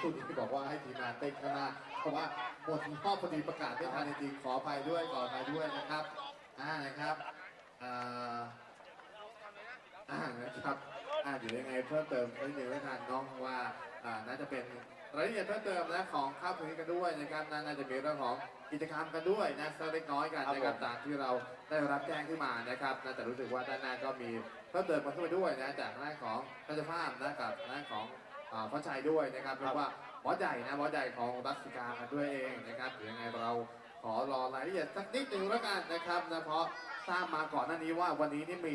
ครู่นี้บอกว่าให้ทีมงานเต้นข้างหน้าเพราะว่าหมดรอพอดีประกาศไม่ทันจริงๆขออภัยด้วยขออภัยด้วยนะครับอ่านะครับอ่ออ่านะครับอ่าเดี๋ยวยังไงเพิ่มเติมนิดนึงแล้วกันน้องว่าอ่าน่าจะเป็นรายละเอียดเพิ่มเติมนะของข้าวพื้นกันด้วยนะครับน่าจะมีเรื่องของกิจกรรมกันด้วยนะสักเล็กน้อยกันนะครับตามที่เราได้รับแจ้งขึ้นมานะครับนะแต่รู้สึกว่าด้านหน้าก็มีเพิ่มเติมมาขึ้นไปด้วยนะจากด้าของทัศภาพนะกับด้าของ อ่าพ่อชัยด้วยนะครับเรียกว่าบอสใหญ่นะบอสใหญ่ของรัสสิกากันด้วยเองนะครับเดี๋ยวยังไงเราขอรอรายละเอียดสักนิดหนึ่งแล้วกันนะครับนะเพราะทราบมาก่อนหน้านี้ว่าวันนี้นี่มี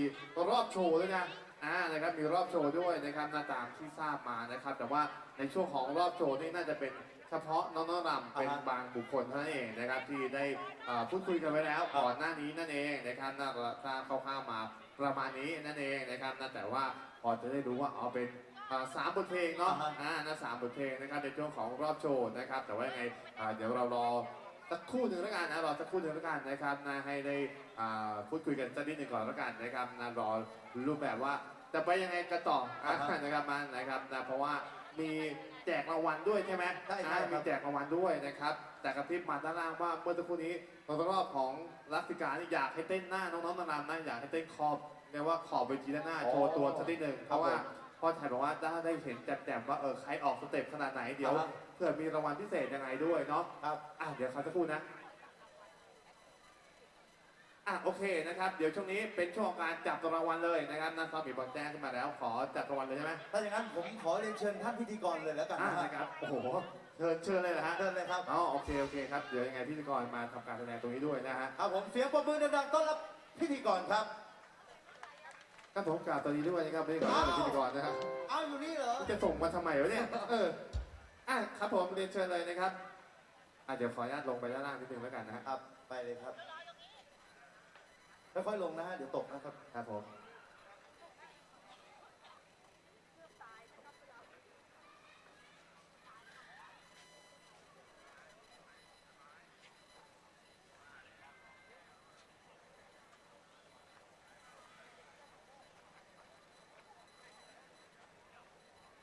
รอบโชว์ด้วยนะอ่านะครับมีรอบโชว์ด้วยนะครับหน้าตามที่ทราบมานะครับ แต่ว่าในช่วงของรอบโชว์นี่น่าจะเป็นเฉพาะน้องๆรำเป็นอ่าฮะบางบุคคลเท่านั้นเองนะครับที่ได้เอ่อพูดคุยกันไว้แล้วก่อนหน้านี้นั่นเองนะครับน่าจะทราบคร่าวๆมาประมาณนี้นั่นเองนะครับนะแต่ว่าพอจะได้รู้ว่าเอาเป็นเอ่อสามบทเพลงเนาะอ่าฮะ อ่านะสามบทเพลงนะครับในช่วงของรอบโชว์นะครับ แต่ว่ายังไงอ่าเดี๋ยวเรารอสักครู่หนึ่งแล้วกันนะรอสักครู่หนึ่งแล้วกันนะครับนะให้ได้อ่าพูดคุยกันสักนิดหนึ่งก่อนแล้วกันนะครับนะรอรูปแบบว่าจะไปยังไงกันต่ออะอ่าฮะนะครับมานะครับนะเพราะว่ามีแจกรางวัลด้วยใช่ไหมใช่ใช่อ่าครัมีบแจกรางวัลด้วยนะครับแต่กระพริบมาด้านล่างว่าเมื่อสักครู่นี้รอบของรัสติกานี่อยากให้เต้นหน้าน้องๆนางๆนะอยากให้เต้นขอบเรียกว่าขอบเวทีด้านหน้าอ๋อโชว์ตัวสักนิดหนึ่งเพครับราะว่าผม พ่อชายบอกว่าถ้าได้เห็นแจ่มๆว่าเออใครออกสเต็ปขนาดไหนเดี๋ยวอ่าฮะ เผื่อมีรางวัลพิเศษยังไงด้วยเนาะครับ อะเดี๋ยวเขาจะพูดนะอะโอเคนะครับ เดี๋ยวช่วงนี้เป็นช่วงของการจับรางวัลเลยนะครับนักซ้อมมีบอลแจ้งขึ้นมาแล้ว ขอจับรางวัลเลยใช่ไหมถ้าอย่างนั้นผมขอเรียนเชิญท่านพิธีกรเลยแล้วกันอะนะฮะนะครับโอ้โหเชิญเชิญเลยนะฮะเชิญเลยครับ อ๋อโอเคโอเคครับเดี๋ยวยังไงพิธีกรมาทำการแสดงตรงนี้ด้วยนะฮะ ครับผมเสียงปรบมือดังๆต้อนรับพิธีกรครับ ก็ผมกล่าวตอนนี้ด้วยนะครับพิธีกรอ้าวเป็นพิธีกรนะครับเอาอยู่นี่เหรอจะส่งมาทำไมวะเนี่ยเอออะครับผมเรียนเชิญเลยนะครับอะเดี๋ยวขออนุญาตลงไปด้านล่างนิดนึงแล้วกันนะฮะครับ ไปเลยครับค่อยๆลงนะฮะเดี๋ยวตกนะครับครับผม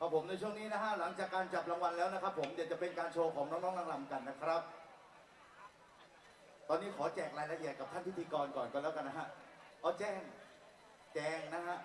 ับผมในช่วงนี้นะฮะหลังจากการจับรางวัลแล้วนะครับ ผมเดี๋ยวจะเป็นการโชว์ของน้องๆนางรำกันนะครับ ตอนนี้ขอแจกรายละเอียดกับท่านพิธีกรก่อนก็แล้วกันนะฮะเอาแจ้งแจ้งนะฮะ